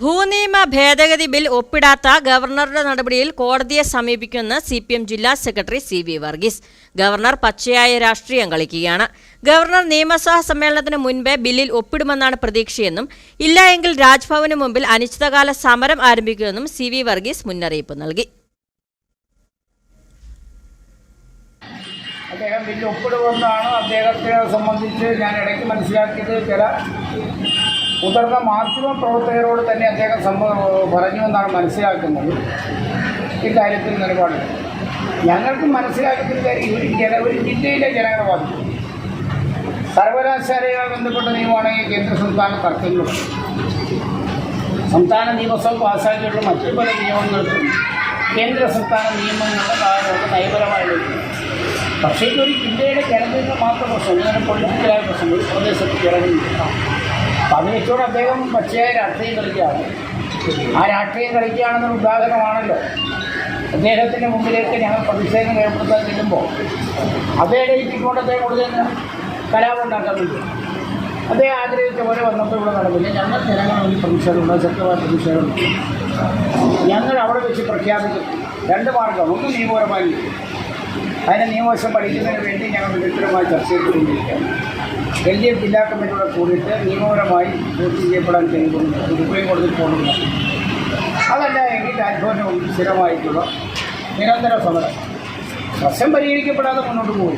ഭൂനിയമ ഭേദഗതി ബിൽ ഒപ്പിടാത്ത ഗവർണറുടെ നടപടിയിൽ കോടതിയെ സമീപിക്കുമെന്ന് സി പി എം ജില്ലാ secretary C V Varghese. Governor പച്ചയായ രാഷ്ട്രീയം കളിക്കുകയാണ്. ഗവർണർ നിയമസഭാ സമ്മേളനത്തിന് മുൻപേ ബില്ലിൽ ഒപ്പിടുമെന്നാണ് പ്രതീക്ഷയെന്നും ഇല്ല എങ്കിൽ രാജ്ഭവന് മുമ്പിൽ അനിശ്ചിതകാല സമരം ആരംഭിക്കുമെന്നും സി വി വർഗീസ് മുന്നറിയിപ്പ് നൽകി. അദ്ദേഹം ബില്ല് ഒപ്പിടുമെന്നാണ് അദ്ദേഹത്തെ സംബന്ധിച്ച് ഞാൻ ഇടയ്ക്ക് മനസ്സിലാക്കിയത്. ചില മുതിർന്ന മാധ്യമ പ്രവർത്തകരോട് തന്നെ അദ്ദേഹം സംഭവം പറഞ്ഞു എന്നാണ് മനസ്സിലാക്കുന്നത്. ഇക്കാര്യത്തിൽ നിലപാട്. ഞങ്ങൾക്ക് മനസ്സിലാക്കുന്ന കാര്യം ഒരു ജന ഒരു ജില്ലയിലെ ജനങ്ങളെ ബാധിക്കും. സർവകലാശാലയുമായി ബന്ധപ്പെട്ട നിയമമാണെങ്കിൽ കേന്ദ്ര സംസ്ഥാന തർക്കങ്ങളുണ്ട് സംസ്ഥാന നിയമസഭ പാസ്സാക്കിയുള്ള മറ്റു പല നിയമങ്ങൾക്കും കേന്ദ്ര സംസ്ഥാന നിയമങ്ങളുടെ ഭാഗമുണ്ട് നയപരമായ പക്ഷേ ഇതൊരു ജില്ലയുടെ ജനതയിൽ മാത്രം പ്രശ്നം. ഇങ്ങനെ പൊളിറ്റിക്കലായ പ്രശ്നം ഒരു പ്രദേശത്ത് ഇറങ്ങുന്നില്ല. വെച്ചോട് അദ്ദേഹം പച്ചയായ രാഷ്ട്രീയം കളിക്കുകയാണ്. ആ രാഷ്ട്രീയം കളിക്കുകയാണെന്നൊരു ഉദാഹരണമാണല്ലോ അദ്ദേഹത്തിന്റെ മുമ്പിലേക്ക് ഞങ്ങൾ പ്രതിഷേധം ഏർപ്പെടുത്താൻ ചെല്ലുമ്പോൾ അതേ ഡേറ്റിക്കൊണ്ട് അദ്ദേഹം കൂടുതൽ കലാപം ഉണ്ടാക്കാൻ വേണ്ടി അദ്ദേഹം ആഗ്രഹിച്ച പോലെ വന്നപ്പോൾ ഇവിടെ നടന്നില്ല ഞങ്ങൾ ജനങ്ങൾ ഒരു പ്രതിഷേധമുണ്ട് ശക്തമായ പ്രതിഷേധമുണ്ട് ഞങ്ങൾ അവിടെ വെച്ച് പ്രഖ്യാപിക്കും. രണ്ട് മാർഗം. ഒന്ന് നിയമപരമായി. അതിനെ നിയമവശം പഠിക്കുന്നതിന് വേണ്ടി ഞങ്ങൾ വിദഗ്ധരമായി ചർച്ച ചെയ്തുകൊണ്ടിരിക്കുകയാണ്. എൽ ഡി എഫ് ജില്ലാ കമ്മിറ്റിയോടെ കൂടിയിട്ട് നിയമപരമായി ചോദ്യം ചെയ്യപ്പെടാൻ ചെയ്യുന്നുണ്ട് സുപ്രീം കോടതിയിൽ പോകുന്നില്ല അതല്ല എങ്കിൽ രാജ്ഭവന് മുമ്പിൽ സ്ഥിരമായിട്ടുള്ള നിരന്തര സമരം. പ്രശ്നം പരിഹരിക്കപ്പെടാതെ മുന്നോട്ട് പോയി.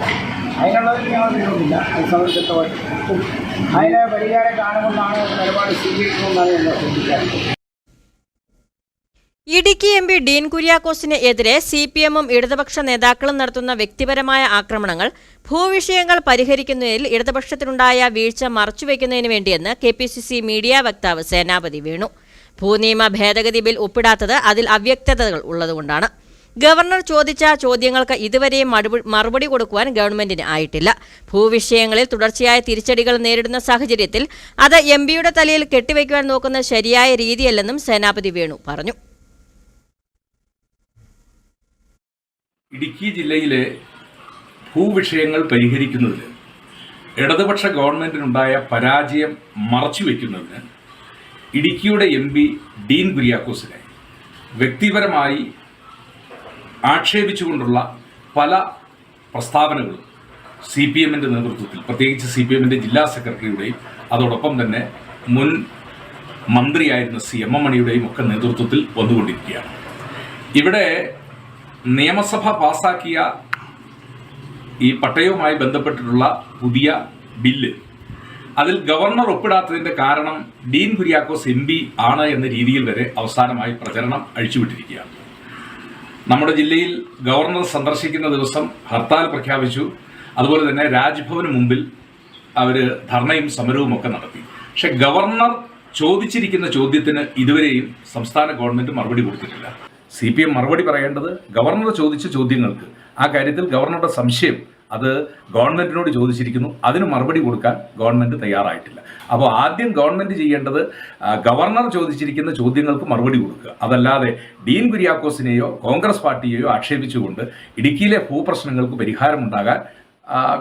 അതിനുള്ളതിൽ ഞങ്ങൾ വീടുന്നില്ല അത് സമരത്തിട്ടമായിട്ട് അതിന് പരിഹാരം കാണുമെന്നാണ് നിലപാട് സ്വീകരിക്കുമെന്നാണ് ഞങ്ങൾ ശ്രദ്ധിക്കാറുള്ളത് ഇടുക്കി എം പി ഡീൻ കുര്യാക്കോസിന് എതിരെ സി പി എമ്മും ഇടതുപക്ഷ നേതാക്കളും നടത്തുന്ന വ്യക്തിപരമായ ആക്രമണങ്ങൾ ഭൂവിഷയങ്ങൾ പരിഹരിക്കുന്നതിൽ ഇടതുപക്ഷത്തിനുണ്ടായ വീഴ്ച മറച്ചുവെക്കുന്നതിന് വേണ്ടിയെന്ന് K P C C media വക്താവ് സേനാപതി വേണു. ഭൂനിയമ ഭേദഗതി ബിൽ ഒപ്പിടാത്തത് അതിൽ അവ്യക്തതകൾ ഉള്ളതുകൊണ്ടാണ്. ഗവർണർ ചോദിച്ച ചോദ്യങ്ങൾക്ക് ഇതുവരെയും മറുപടി- കൊടുക്കുവാൻ ഗവൺമെന്റിന് ആയിട്ടില്ല. ഭൂവിഷയങ്ങളിൽ തുടർച്ചയായ തിരിച്ചടികൾ നേരിടുന്ന സാഹചര്യത്തിൽ അത് എം പിയുടെ തലയിൽ കെട്ടിവയ്ക്കുവാൻ നോക്കുന്ന ശരിയായ രീതിയല്ലെന്നും സേനാപതി വേണു പറഞ്ഞു. ഇടുക്കി ജില്ലയിലെ ഭൂവിഷയങ്ങൾ പരിഹരിക്കുന്നതിൽ ഇടതുപക്ഷ ഗവൺമെന്റിനുണ്ടായ പരാജയം മറച്ചുവെക്കുന്നതിന് ഇടുക്കിയുടെ എം പി ഡീൻ കുര്യാക്കോസിനെ വ്യക്തിപരമായി ആക്ഷേപിച്ചുകൊണ്ടുള്ള പല പ്രസ്താവനകളും സി പി എമ്മിന്റെ നേതൃത്വത്തിൽ പ്രത്യേകിച്ച് സി പി എമ്മിന്റെ ജില്ലാ സെക്രട്ടറിയുടെയും അതോടൊപ്പം തന്നെ മുൻ മന്ത്രിയായിരുന്ന സി എം എം മണിയുടെയും ഒക്കെ നേതൃത്വത്തിൽ വന്നുകൊണ്ടിരിക്കുകയാണ്. ഇവിടെ നിയമസഭ പാസാക്കിയ ഈ പട്ടയവുമായി ബന്ധപ്പെട്ടിട്ടുള്ള പുതിയ ബില്ല്. അതിൽ ഗവർണർ ഒപ്പിടാത്തതിന്റെ കാരണം ഡീൻ കുര്യാക്കോസ് എം പി ആണ് എന്ന രീതിയിൽ വരെ അവസാനമായി പ്രചരണം അഴിച്ചുവിട്ടിരിക്കുകയാണ്. നമ്മുടെ ജില്ലയിൽ ഗവർണർ സന്ദർശിക്കുന്ന ദിവസം ഹർത്താൽ പ്രഖ്യാപിച്ചു. അതുപോലെ തന്നെ രാജ്ഭവന് മുമ്പിൽ അവർ ധർണയും സമരവും ഒക്കെ നടത്തി. പക്ഷെ ഗവർണർ ചോദിച്ചിരിക്കുന്ന ചോദ്യത്തിന് ഇതുവരെയും സംസ്ഥാന ഗവൺമെന്റ് മറുപടി കൊടുത്തിട്ടില്ല. സി പി എം മറുപടി പറയേണ്ടത് ഗവർണർ ചോദിച്ച ചോദ്യങ്ങൾക്ക്. ആ കാര്യത്തിൽ ഗവർണറുടെ സംശയം അത് ഗവൺമെന്റിനോട് ചോദിച്ചിരിക്കുന്നു. അതിന് മറുപടി കൊടുക്കാൻ ഗവൺമെന്റ് തയ്യാറായിട്ടില്ല. അപ്പോൾ ആദ്യം ഗവൺമെന്റ് ചെയ്യേണ്ടത് ഗവർണർ ചോദിച്ചിരിക്കുന്ന ചോദ്യങ്ങൾക്ക് മറുപടി കൊടുക്കുക. അതല്ലാതെ ഡീൻ കുര്യാക്കോസിനെയോ കോൺഗ്രസ് പാർട്ടിയെയോ ആക്ഷേപിച്ചുകൊണ്ട് ഇടുക്കിയിലെ ഭൂപ്രശ്നങ്ങൾക്ക് പരിഹാരമുണ്ടാകാൻ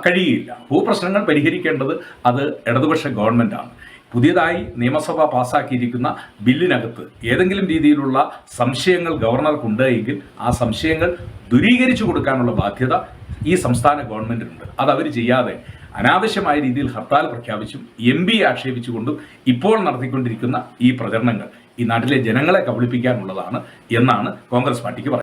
കഴിയില്ല. ഭൂപ്രശ്നങ്ങൾ പരിഹരിക്കേണ്ടത് അത് ഇടതുപക്ഷ ഗവൺമെന്റാണ്. പുതിയതായി നിയമസഭ പാസാക്കിയിരിക്കുന്ന ബില്ലിനകത്ത് ഏതെങ്കിലും രീതിയിലുള്ള സംശയങ്ങൾ ഗവർണർക്കുണ്ട് എങ്കിൽ ആ സംശയങ്ങൾ ദുരീകരിച്ചു കൊടുക്കാനുള്ള ബാധ്യത ഈ സംസ്ഥാന ഗവൺമെന്റിനുണ്ട്. അത് അവർ ചെയ്യാതെ അനാവശ്യമായ രീതിയിൽ ഹർത്താൽ പ്രഖ്യാപിച്ചും എം പി ആക്ഷേപിച്ചുകൊണ്ടും ഇപ്പോൾ നടത്തിക്കൊണ്ടിരിക്കുന്ന ഈ പ്രചരണങ്ങൾ ഈ നാട്ടിലെ ജനങ്ങളെ കബളിപ്പിക്കാനുള്ളതാണ് എന്നാണ് കോൺഗ്രസ് പാർട്ടിക്ക് പറയുന്നത്.